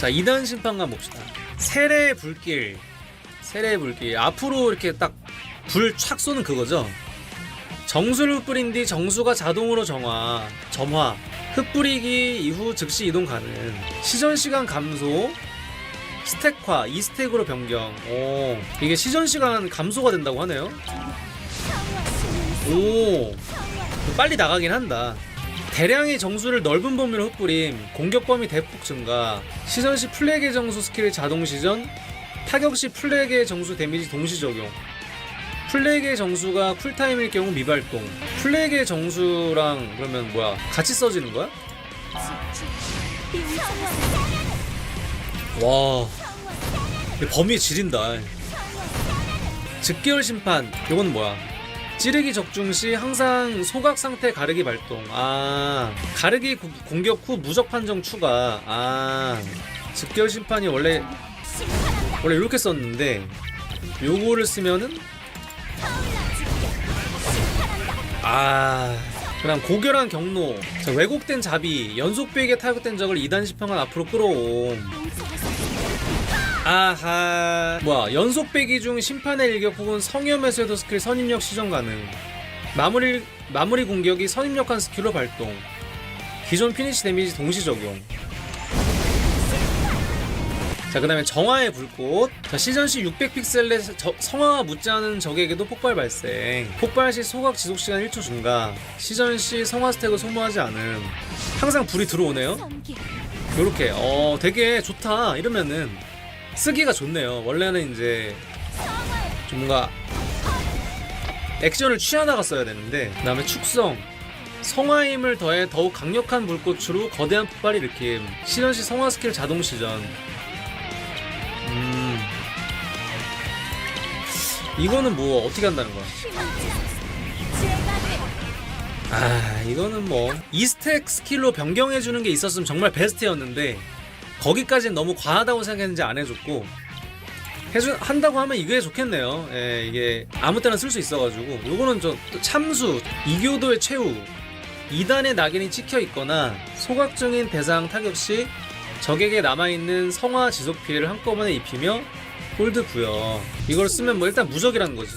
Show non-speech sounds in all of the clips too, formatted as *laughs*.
자 2단 심판관 봅시다. 세례의 불길 세례의 불길. 앞으로 이렇게 딱 불 촥 쏘는 그거죠? 정수를 뿌린 뒤 정수가 자동으로 정화 점화 흙 뿌리기 이후 즉시 이동 가능. 시전 시간 감소 스택화 2스택으로 변경. 오 이게 시전 시간 감소가 된다고 하네요. 오 빨리 나가긴 한다 대량의 정수를 넓은 범위로 흩뿌림 공격 범위 대폭 증가 시전 시 플래그의 정수 스킬을 자동 시전 타격 시 플래그의 정수 데미지 동시 적용. 플래그의 정수가 쿨타임일 경우 미발동. 플래그의 정수랑 그러면 뭐야? 같이 써지는 거야? 와. 이 범위 지린다. 즉결 심판. 요건 뭐야 찌르기 적중 시 항상 소각 상태 가르기 발동. 아 가르기 구- 공격 후 무적 판정 추가. 아 즉결 심판이 원래 원래 이렇게 썼는데 요거를 쓰면은 아 그다음 고결한 경로. 자, 왜곡된 자비 연속 베이게 타격된 적을 2단 심판관 앞으로 끌어옴 아하. 뭐야 연속 배기 중 심판의 일격 혹은 성염에서 해도 스킬 선입력 시전 가능. 마무리 마무리 공격이 선입력한 스킬로 발동. 기존 피니시 데미지 동시 적용. 자 그 다음에 정화의 불꽃. 자 시전 시 600픽셀의 저- 성화가 묻지 않은 적에게도 폭발 발생. 폭발 시 소각 지속 시간 1초 증가. 시전 시 성화 스택을 소모하지 않음. 항상 불이 들어오네요. 요렇게. 어 되게 좋다. 이러면은 쓰기가 좋네요. 원래는 이제 좀 뭔가 액션을 취하다가 써야 되는데 그 다음에 축성. 성화임을 더해 더욱 강력한 불꽃으로 거대한 폭발을 일으킴 시전시 성화 스킬 자동 시전. 음. 이거는 뭐 어떻게 한다는 거야? 아 이거는 뭐 이스택 스킬로 변경해주는 게 있었으면 정말 베스트였는데 거기까지는 너무 과하다고 생각했는지 안 해줬고 해주 한다고 하면 이게 좋겠네요. 예, 이게 아무 때나 쓸 수 있어가지고 요거는 좀또 참수 이교도의 최후 2단의 낙인이 찍혀 있거나 소각적인 대상 타격 시 적에게 남아있는 성화 지속 피해를 한꺼번에 입히며 홀드 부여 이걸 쓰면 뭐 일단 무적이라는 거지.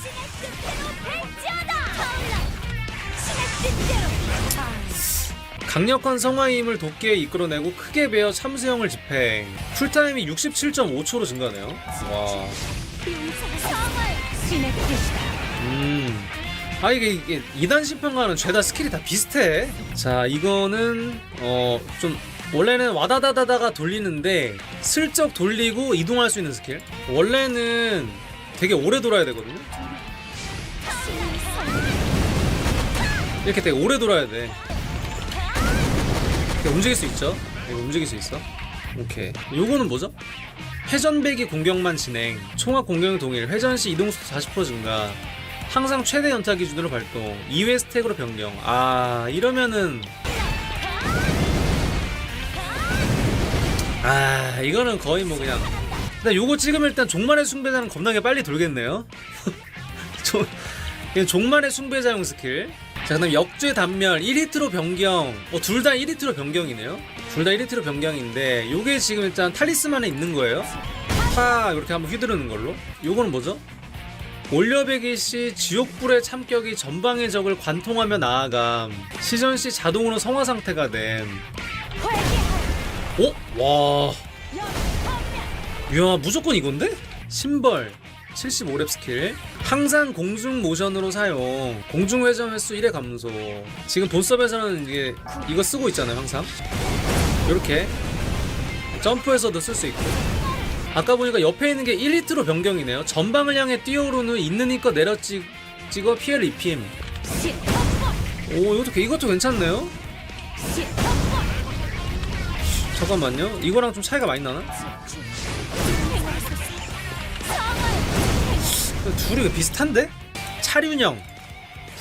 강력한 성화의 힘을 도끼에 이끌어내고 크게 베어 참수형을 집행. 쿨타임이 67.5초로 증가네요. 와. 음. 아 이게 이게 2단 심판과는 죄다 스킬이 다 비슷해. 자 이거는 어 좀 원래는 와다다다다가 돌리는데 슬쩍 돌리고 이동할 수 있는 스킬. 원래는 되게 오래 돌아야 되거든요. 이렇게 되게 오래 돌아야 돼 이렇게 움직일 수 있죠? 이거 움직일 수 있어. 오케이. 요거는 뭐죠? 회전배기 공격만 진행. 총합 공격 동일. 회전 시 이동 속도 40% 증가. 항상 최대 연타 기준으로 발동. 2회 스택으로 변경. 아, 이러면은 아, 이거는 거의 뭐 그냥 일단 요거 찍으면 일단 종말의 숭배자는 겁나게 빨리 돌겠네요. *laughs* 종말의 숭배자용 스킬. 자, 그다음 역죄 단멸 1히트로 변경. 어, 둘 다 1히트로 변경이네요. 둘 다 1히트로 변경인데 요게 지금 일단 탈리스만에 있는 거예요. 파 이렇게 한번 휘두르는 걸로. 요거는 뭐죠? 올려배기 시 지옥불의 참격이 전방의 적을 관통하며 나아감. 시전 시 자동으로 성화 상태가 됨. 어? 와. 이야, 무조건 이건데? 심벌. 75렙 스킬. 항상 공중 모션으로 사용. 공중 회전 횟수 1회 감소. 지금 본섭에서는 이게 이거 쓰고 있잖아요, 항상. 이렇게 점프해서도 쓸 수 있고. 아까 보니까 옆에 있는 게 1리트로 변경이네요. 전방을 향해 뛰어오른 후 있는 힘껏 내려 찍, 찍어 피해를 입힘. 오, 이것도 이것도 괜찮네요. 잠깐만요. 이거랑 좀 차이가 많이 나나? 둘이 비슷한데? 차륜형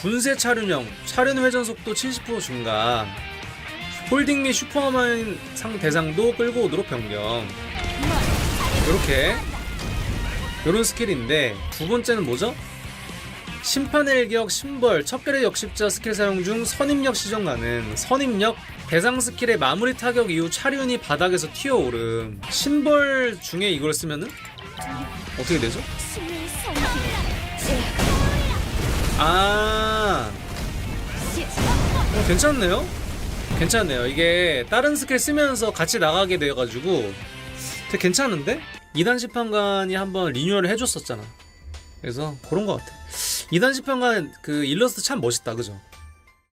분쇄 차륜형 차륜 회전 속도 70% 증가 홀딩 및 슈퍼마인 상 대상도 끌고 오도록 변경 요렇게 요런 스킬인데 두 번째는 뭐죠? 심판의 일격, 심벌, 척결의 역십자 스킬 사용 중 선입력 시전 가능 선입력 대상 스킬의 마무리 타격 이후 차륜이 바닥에서 튀어오름 신벌 중에 이걸 쓰면은 어떻게 되죠? 아 어, 괜찮네요. 괜찮네요. 이게 다른 스킬 쓰면서 같이 나가게 돼가지고 되게 괜찮은데? 2단 시판관이 한번 리뉴얼을 해줬었잖아. 그래서 그런 것 같아. 2단 시판관 그 일러스트 참 멋있다, 그죠?